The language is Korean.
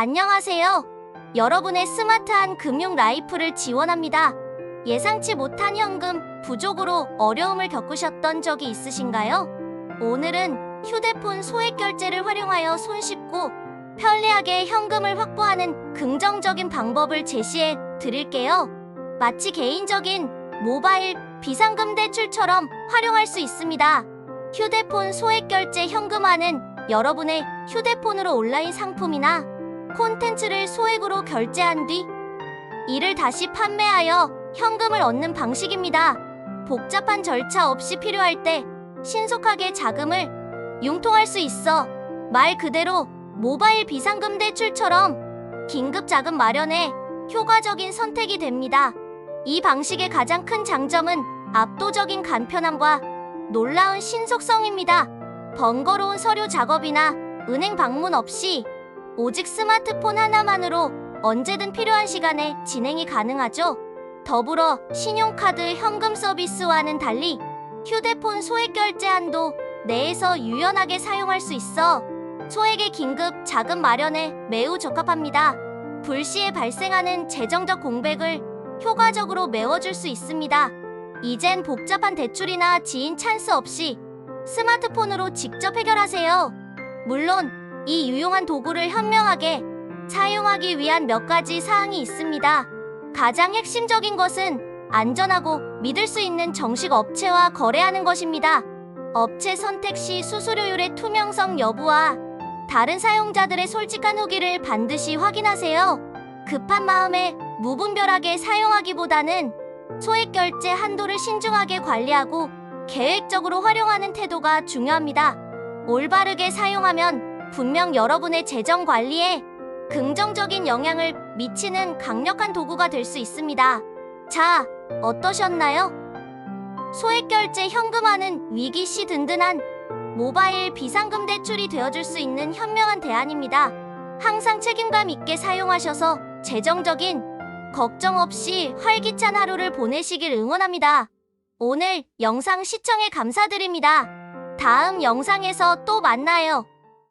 안녕하세요. 여러분의 스마트한 금융 라이프를 지원합니다. 예상치 못한 현금 부족으로 어려움을 겪으셨던 적이 있으신가요? 오늘은 휴대폰 소액 결제를 활용하여 손쉽고 편리하게 현금을 확보하는 긍정적인 방법을 제시해 드릴게요. 마치 개인적인 모바일 비상금 대출처럼 활용할 수 있습니다. 휴대폰 소액 결제 현금화는 여러분의 휴대폰으로 온라인 상품이나 콘텐츠를 소액으로 결제한 뒤 이를 다시 판매하여 현금을 얻는 방식입니다. 복잡한 절차 없이 필요할 때 신속하게 자금을 융통할 수 있어 말 그대로 모바일 비상금 대출처럼 긴급 자금 마련에 효과적인 선택이 됩니다. 이 방식의 가장 큰 장점은 압도적인 간편함과 놀라운 신속성입니다. 번거로운 서류 작업이나 은행 방문 없이 오직 스마트폰 하나만으로 언제든 필요한 시간에 진행이 가능하죠. 더불어 신용카드 현금 서비스와는 달리 휴대폰 소액 결제 한도 내에서 유연하게 사용할 수 있어 소액의 긴급 자금 마련에 매우 적합합니다. 불시에 발생하는 재정적 공백을 효과적으로 메워줄 수 있습니다. 이젠 복잡한 대출이나 지인 찬스 없이 스마트폰으로 직접 해결하세요. 물론 이 유용한 도구를 현명하게 사용하기 위한 몇 가지 사항이 있습니다. 가장 핵심적인 것은 안전하고 믿을 수 있는 정식 업체와 거래하는 것입니다. 업체 선택 시 수수료율의 투명성 여부와 다른 사용자들의 솔직한 후기를 반드시 확인하세요. 급한 마음에 무분별하게 사용하기보다는 소액 결제 한도를 신중하게 관리하고 계획적으로 활용하는 태도가 중요합니다. 올바르게 사용하면 분명 여러분의 재정 관리에 긍정적인 영향을 미치는 강력한 도구가 될 수 있습니다. 자, 어떠셨나요? 소액 결제 현금화는 위기 시 든든한 모바일 비상금 대출이 되어줄 수 있는 현명한 대안입니다. 항상 책임감 있게 사용하셔서 재정적인 걱정 없이 활기찬 하루를 보내시길 응원합니다. 오늘 영상 시청에 감사드립니다. 다음 영상에서 또 만나요.